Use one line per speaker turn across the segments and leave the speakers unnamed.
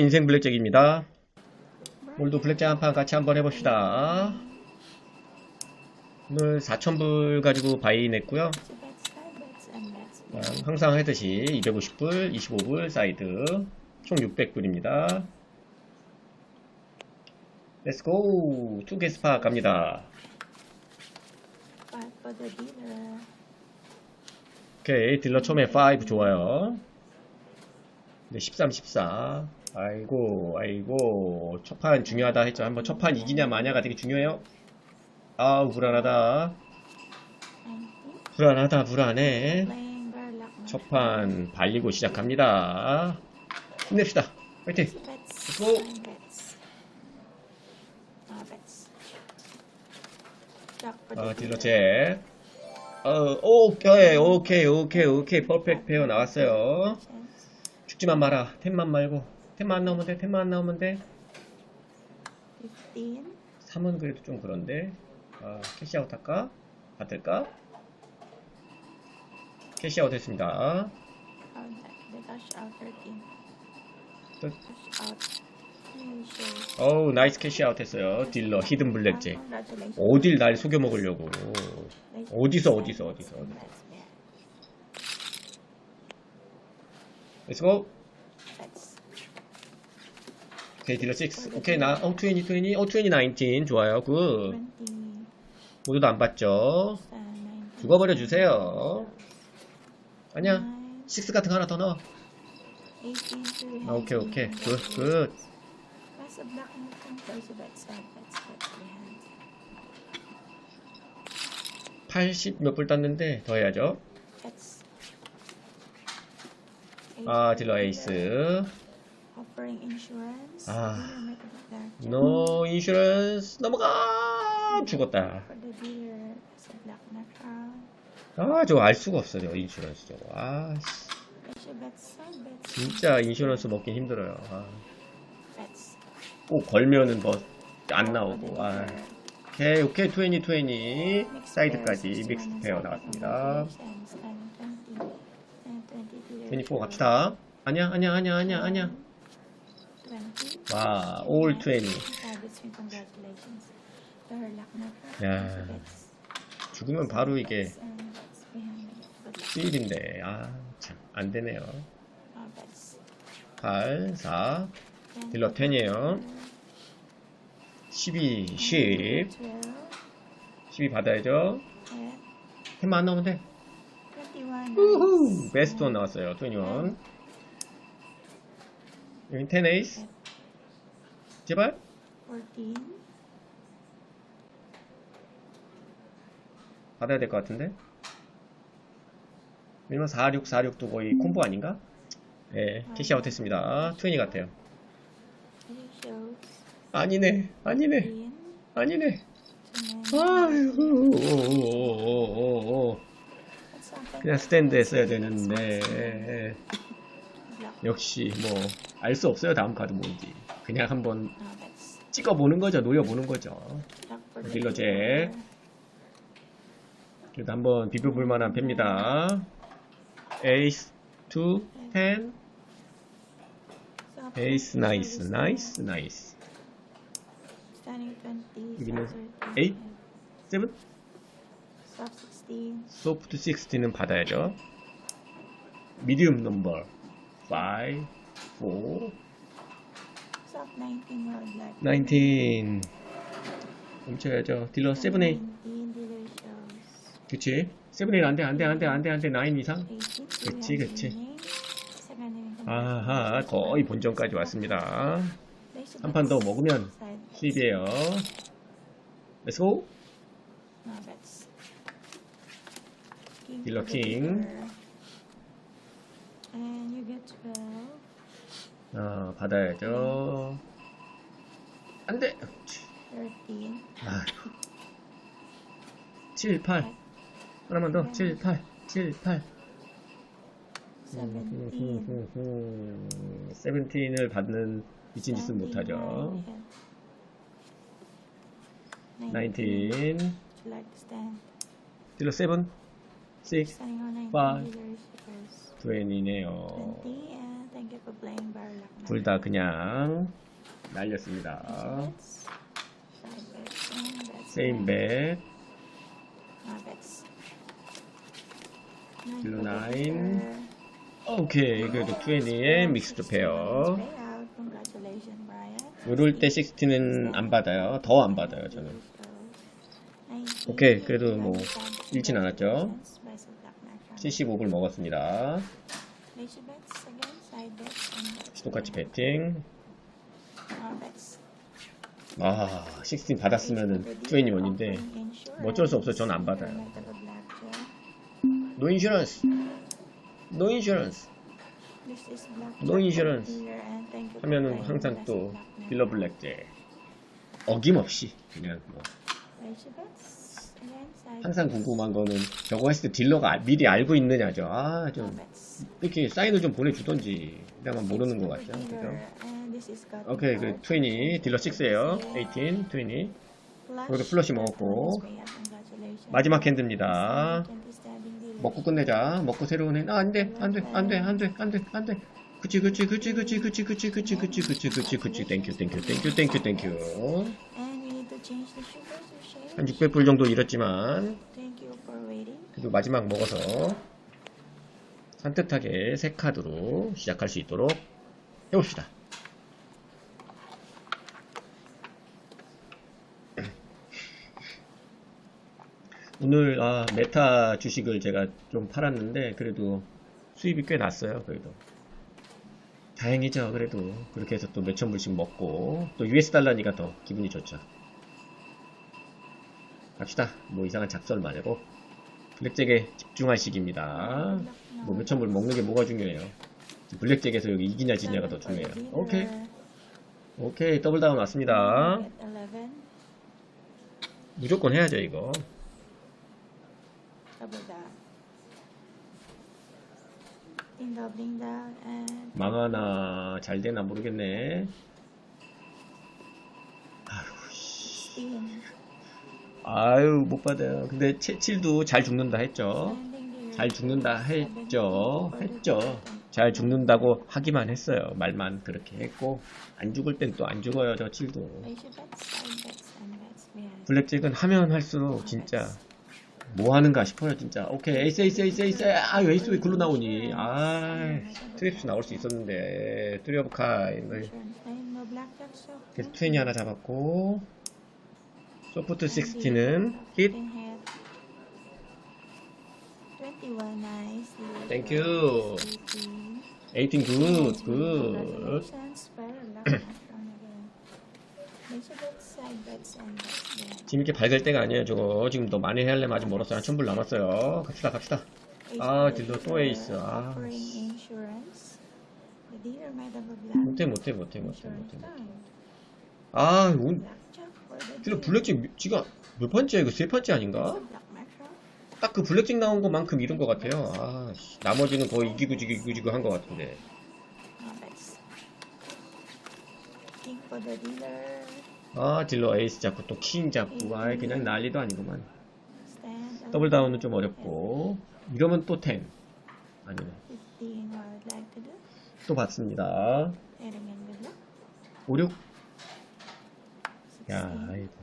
인생 블랙잭입니다. 오늘도 블랙잭 한 판 같이 한번 해봅시다. 오늘 4,000불 가지고 바이 냈고요. 아, 항상 하듯이 250불, 25불 사이드 총 600불입니다. 렛츠고! 투게스파 갑니다. 오케이 딜러 처음에 5 좋아요. 네, 13, 14. 아이고, 아이고. 첫판 중요하다 했죠. 한번 첫판 이기냐 마냐가 되게 중요해요. 아우, 불안하다. 불안하다, 불안해. 첫판 발리고 시작합니다. 힘냅시다. 화이팅! 고! 아, 딜러 잭. 어, 오케이, 오케이, 오케이, 오케이. 퍼펙트 페어 나왔어요. 죽지만 마라. 템만 말고. 템만 안 나오면 돼. 템만 안 나오면 돼. 3은 그래도 좀 그런데. 아, 캐시아웃 할까? 받을까? 캐시아웃 했습니다. 어우, 나이스 캐시아웃 했어요. 딜러, 히든 블랙잭. 어딜 날 속여 먹으려고. 어디서, 어디서, 어디서, 어디서. 렛츠고. 오케이, 딜러 6. 오케이, 나, 어, 20, 20, 어, 20, 19. 좋아요, 굿. 모두도 안 봤죠? 죽어버려 주세요. 아니야. 6 같은 거 하나 더 넣어. 아, 오케이, 오케이. 굿, 굿. 80몇불 땄는데 더 해야죠. 아, 딜러 에이스. 아. 노 인슈런스 넘어가 죽었다. 아, 저거 알 수가 없어, 저 인슈런스 저거. 아, 씨. 진짜 인슈런스 먹긴 힘들어요. 아. 꼭 걸면은 뭐 안 나오고. 아. 오케이, 오케이, 20, 20. 사이드까지 믹스 페어 나왔습니다. 24 갑시다. 아니야, 아니야, 아니야, 아니야. 와, 올 20. 야, 죽으면 바로 이게 수일인데, 아, 참, 안 되네요. 8, 4, 딜러 10이에요. 12, 10. 12 받아야죠. 템만 안 나오면 돼. 우후! 베스트 원 나왔어요. 21. 여기 10 에이스. 제발. 받아야 될 것 같은데. 왜냐면 46, 46도 거의 콤보 아닌가? 네, 캐시아웃 했습니다. 20 같아요. 아니네, 아니네, 아니네. 아이고, 오오오오오오. 그냥 스탠드 했어야 되는데. 역시 뭐 알 수 없어요 다음 카드 뭔지. 그냥 한번 찍어보는 거죠 노려보는 거죠. 딜러 잭 그래도 한번 비벼볼 만한 패입니다. 에이스 2 10 에이스 나이스 나이스 나이스. 여기는 8 7 소프트 16는 받아야죠. 미디움 넘버 5 4 19 멈춰야죠. 딜러 7 8 그치? 7 8 안돼 안돼 안돼 안돼 안돼. 9 이상? 그치 그치. 아하 거의 본전까지 왔습니다. 한 판 더 먹으면 수입이에요. 렛츠고 딜러 킹
And you get 12.
아, 어, 받아야죠. 안 돼!
13.
아. 7, 8. 하나만 더. 7, 8. 7, 8.
17.
세븐틴을 받는 미친 짓은 못하죠. 19.
Like stand.
Still 7. 6.
5.
20이네요
20 and then get for playing bar luck.
둘다 그냥 날렸습니다. 세임 벳.
Ah, the
nine.
leader.
오케이. 그래도 20의 믹스드 페어. 이럴 때 60는 안 받아요. 더 안 받아요, 저는. 오케이, 그래도 뭐 잃진 않았죠. 75불 먹었습니다. 똑같이 배팅. 아, 16 받았으면은 21인데 뭐 어쩔 수 없어요. 저는 안 받아요. 노 인슈런스.
No insurance
하면은 항상 또 딜러 블랙제. 어김없이 그냥 뭐 항상 궁금한 거는 저거 했을 때 딜러가 아- 미리 알고 있느냐죠. 아, 좀 이렇게 사인을 좀 보내주던지 그냥 모르는 것 같죠. 그죠? 오케이, 그 20, 딜러 6에요. 18, 20.
그리고 플러시 먹었고
마지막 핸드입니다. 먹고 끝내자. 먹고 새로운 핸드. 아, 안 돼, 안 돼, 안 돼, 안 돼, 안 돼, 안 돼. 그치, 그치, 그치, 그치, 그치, 그치, 그치, 그치, 그치, 그치, 그치. 땡큐, 땡큐, 땡큐, 땡큐, 땡큐. 한 600불 정도 잃었지만, 그래도 마지막 먹어서 산뜻하게 새 카드로 시작할 수 있도록 해봅시다. 오늘 아, 메타 주식을 제가 좀 팔았는데 그래도 수입이 꽤 났어요. 그래도 다행이죠. 그래도 그렇게 해서 또 몇천 불씩 먹고 또 US 달러니까 더 기분이 좋죠. 갑시다. 뭐 이상한 작설 말고 블랙잭에 집중할 시기입니다. 뭐 몇천 불 먹는 게 뭐가 중요해요. 블랙잭에서 여기 이기냐 지냐가 더 중요해요. 오케이, 오케이 더블 다운 왔습니다. 무조건 해야죠 이거. 망하나 잘 되나 모르겠네.
spin.
아유 못 받아요. 근데 채칠도 잘 죽는다 했죠. 잘 죽는다 했죠. 했죠. 잘 죽는다고 하기만 했어요. 말만 그렇게 했고 안 죽을 땐 또 안 죽어요. 저 칠도. 블랙잭은 하면 할수록 진짜 뭐 하는가 싶어요 진짜. 오케이 에이스 에이스 에이스 에이스 아유 에이스 왜 글로 나오니? 아 트립스 나올 수 있었는데 트리 오브 카인.
Insurance name, no blackjack, so.
그래서 20 하나 잡았고 소프트 60는 힛.
21, nice.
Thank you. 18 굿, 굿.
Congratulations, spiral luck, not wrong again. Place your bets, side bets, and bets behind.
지금 이렇게 밝을 때가 아니에요 저거 지금 너 많이 해야 할래 아직 멀었어요 한 천불 남았어요 갑시다 갑시다 아, 딜러 또 에이스. 아. 못해 못해 못해 못해 못해. 아 온,
Dealer.
블랙잭 지가 몇 판째야 이거 세 판째 아닌가? 딱 그 블랙잭 나온 것만큼 잃은 것 같아요 아 씨, 나머지는 거의 이기고 지고 이기고 지고 한 것 같은데. 아 딜러 에이스 잡고 또 킹 잡고 아 그냥 난리도 아니구만. 더블 다운은 좀 어렵고 이러면 또 10. 아니네
15 what I'd like to do.
또 받습니다
Heading in good luck.
5, 6
16.
야, 아이고.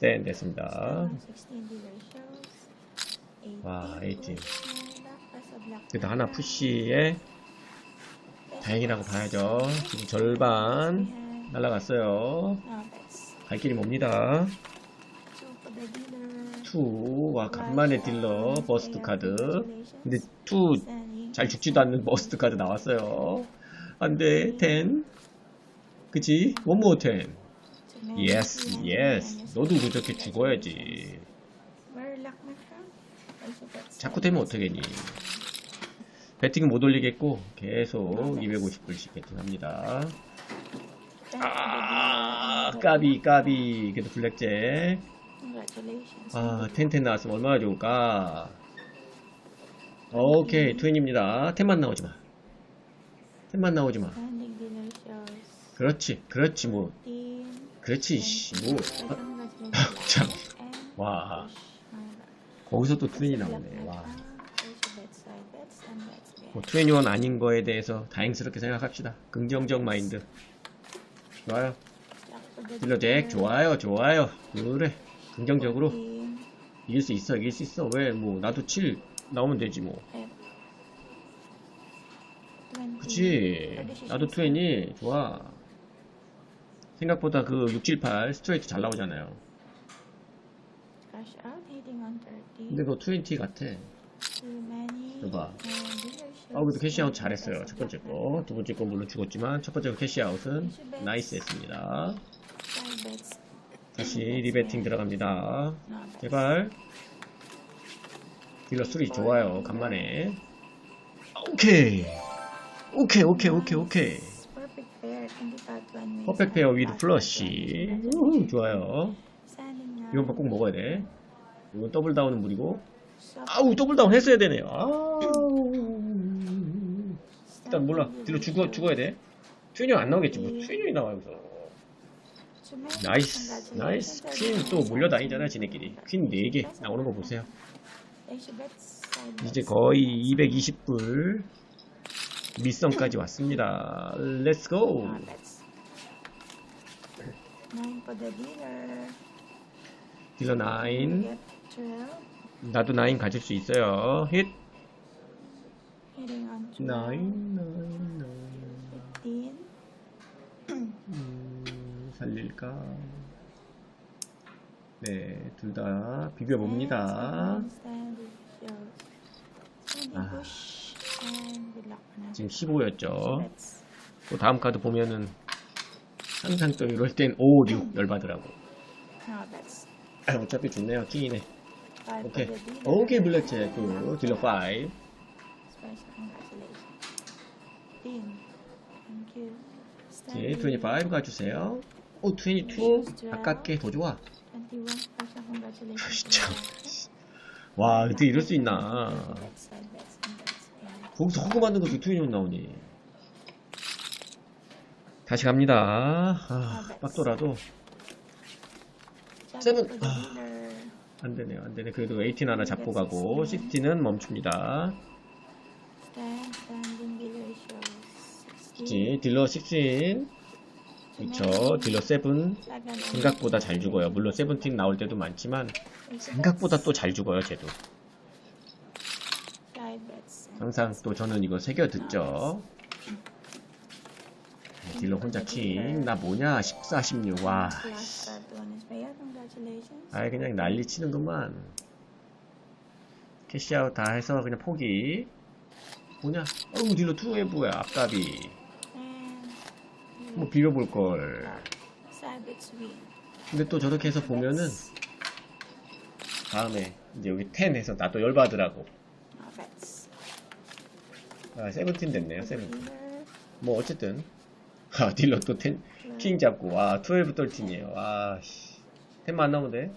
스탠 됐습니다.
16 dealer shows. 18.
와, 18.
And that was a black
그래도 하나. 푸시에 다행이라고 봐야죠. 지금 절반. 날라갔어요. 갈 길이
dealer.
2, 와, 간만에 딜러, 버스트 카드. 근데 2,
Standing.
잘 죽지도 않는 버스트 카드 나왔어요. 안 돼, 10. 그치? 원모 10. 예스, 예스. 너도 그저께 죽어야지. 자꾸 되면 어떡하니? 배팅 못 올리겠고 계속 250불씩 배팅합니다. 아 까비 까비. 그래도 블랙잭. 아 텐텐 나왔으면 얼마나 좋을까? 오케이 트윈입니다. 텐만 나오지마. 텐만 나오지마. 그렇지 그렇지 뭐.
15.
그렇지 씨뭐. 참. 와. 거기서 또 트윈이 나오네 와 뭐, 21 아닌 거에 대해서 다행스럽게 생각합시다. 긍정적 마인드. 좋아요.
Jack for the
딜러 잭, 좋아요, 좋아요. 그래. 긍정적으로.
15,
이길 수 있어, 이길 수 있어. 왜, 뭐, 나도 7 나오면 되지, 뭐.
F. 20.
그치. 나도 20, 좋아. 생각보다 그 6, 7, 8 스트레이트 잘 나오잖아요.
Cash out, hitting on 30.
근데 그거 20 같아. 봐봐.
Dealerships.
아, 그래도 캐시아웃 잘했어요. 첫 번째 거. 두 번째 거 물론 죽었지만, 첫 번째 거 캐시아웃은 나이스 했습니다. 다시 리베팅 들어갑니다. 제발. 딜러 3 좋아요. 간만에. 오케이. 오케이, 오케이, 오케이, 오케이.
Perfect pair, 25, 20.
퍼펙트 페어 위드 플러시. 우후, 좋아요. 이건 꼭 먹어야 돼. 이건 더블 다운은 무리고. 아우, 더블 다운 했어야 되네요. 아우. 일단 몰라. 딜러 죽어, 죽어야 돼. 트윈이 안 나오겠지. 뭐, 트윈이 나와, 여기서. 나이스, 나이스. 퀸 또 몰려다니잖아, 지네끼리. 퀸 4개 나오는 거 보세요. 이제. 거의 220불 미성까지 왔습니다.
dealer.
딜러 9.
Get 12.
나도 9 가질 수 있어요. 힛!
Hitting on
9,
12.
9, 9.
15.
음, 살릴까? 네, 둘 다 비벼봅니다. 아. 지금 15였죠.
Bets.
또 다음 카드 보면은 항상 또 이럴 땐 5, 6 열받으라고. 아, 어차피 좋네요.
Five
오케이. 오케이, 블랙잭. 그 딜러 5.
Special congratulations. Dean. Thank you.
네,
Stand
25 가주세요. 오, 22? 아깝게 더 좋아.
21. Special congratulations.
참. 와, 어떻게 이럴 수 있나. 거기서 허구 만든 것도 21 나오니. 다시 갑니다. 아,
for the
아.
dealer.
안 되네요. 안 되네. 그래도 18 하나 잡고 가고, 16는 멈춥니다.
Stand, standing dealer shows. 16.
그치, 딜러 16. 그쵸, 딜러 7. 생각보다 잘 죽어요. 물론 세븐틴 나올 때도 많지만, 생각보다 또 잘 죽어요, 쟤도. 항상 또 저는 이거 새겨 듣죠. 네, 딜러 혼자 킹. 나 뭐냐? 14, 16. 와. 아이, 그냥 난리 치는구만. 캐시아웃 다 해서 그냥 포기. 뭐냐? 어우, 딜러 2에 뭐야?
And
뭐 비벼볼걸. 근데 또 저렇게 해서 보면은, 다음에, 이제 여기 10 해서 나도 열받으라고. 아, 세븐틴 됐네요, 세븐틴.
dealer.
뭐, 어쨌든. 아, 딜러 또 10, 킹 잡고, 아, 12, 13이에요. 아, 씨. 10만 안 나오면 돼?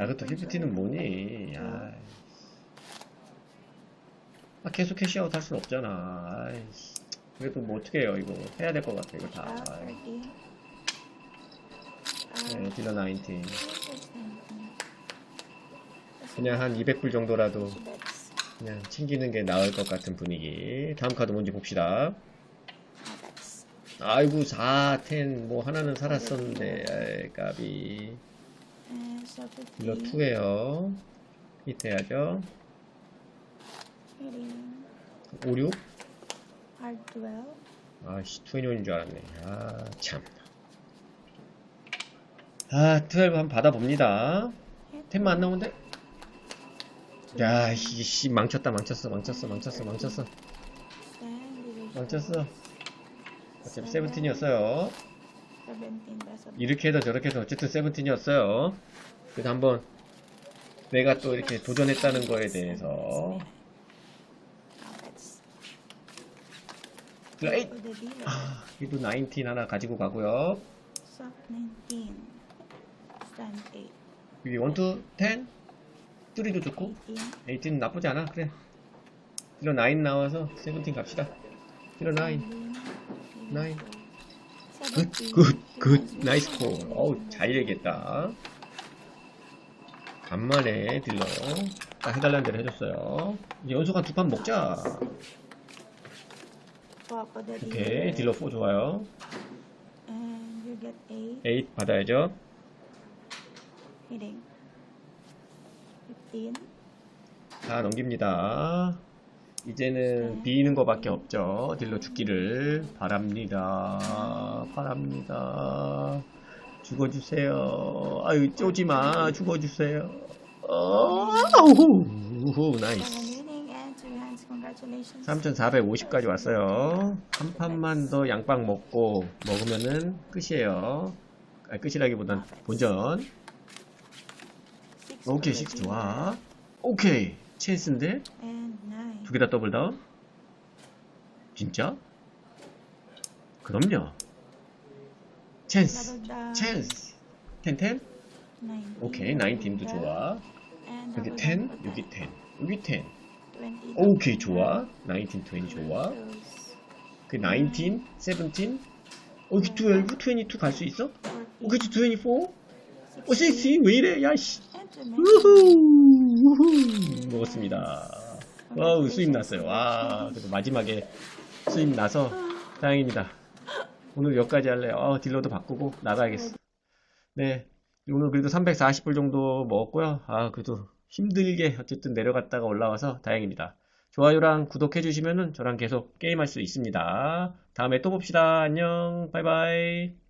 야, 그것도 15는 뭐니? 아, 아, 계속 캐시아웃 할 순 없잖아. 아이씨. 그래도 뭐 어떻게 해요, 이거. 해야 될 것 같아, 이거 다.
Out 13.
네, 딜러 19.
Out
그냥 한 200불 정도라도
bets.
그냥 챙기는 게 나을 것 같은 분위기. 다음 카드 뭔지 봅시다. 아이고, 4, 10, 뭐 하나는 살았었는데, 아이, 까비. 딜러
15.
2에요. 히트 해야죠.
Hitting.
5, 6.
Hard 12.
아씨, 21인 줄 알았네. 아, 참. 아, 12 한번 받아봅니다. 10만 안 나오는데? 야, 씨, 씨, 망쳤다, 망쳤어, 망쳤어, 망쳤어, 망쳤어. 망쳤어. 어차피 세븐틴이었어요.
17 peso.
이렇게 해도 저렇게 해도 어쨌든 세븐틴이었어요. 그래서 한번 내가 또 이렇게 도전했다는 거에 대해서
No bets.
딜러 8!
For the dealer.
아, 이도 19 하나 가지고 가고요.
Soft 19. Stand 8.
여기 1, 2, 10? 3도 좋고
18.
18 나쁘지 않아 그래 딜러 9 나와서 17 갑시다 딜러 9 9 굿굿굿 나이스 콜 어우 잘 얘기했다 간만에 딜러 딱 해달라는 대로 해줬어요. 이제 연속 한 두 판 먹자.
The
오케이. 딜러 4 좋아요.
And you get eight
8 받아야죠.
Fifteen.
다 넘깁니다. 이제는 비는 거밖에 없죠. 딜러 죽기를 바랍니다. 바랍니다. 죽어주세요. 아유, 쪼지 마. 죽어주세요. 어, 우후, 우후, 나이스.
Seven hitting and two hands. Congratulations.
3450까지 왔어요. 한 판만 더 양빵 먹고 먹으면은 끝이에요. 아, 끝이라기보단 본전. 오케이,
the
6
dealer.
좋아. 오케이,
nine.
두개 다 더블 다운? 진짜? 그럼요. 10, 10?
Nineteen.
오케이, 19도
Double
좋아. 여기
double
10,
down for
여기
ten.
10, 여기 10.
Twenty.
오케이, 좋아. 19, 20 좋아. 그 19, 17, 어, 여기 12, 22 갈 수 있어? 어, 그치, 24? 어, 60? 왜 이래? 야, 씨. 우후, 우후. 먹었습니다. 와우, 수입 났어요. 와, 그래도 마지막에 수입 나서 다행입니다. 오늘 여기까지 할래요. 아, 딜러도 바꾸고 나가야겠어. 네. 오늘 그래도 340불 정도 먹었고요. 아, 그래도 힘들게 어쨌든 내려갔다가 올라와서 다행입니다. 좋아요랑 구독해주시면은 저랑 계속 게임할 수 있습니다. 다음에 또 봅시다. 안녕. 바이바이.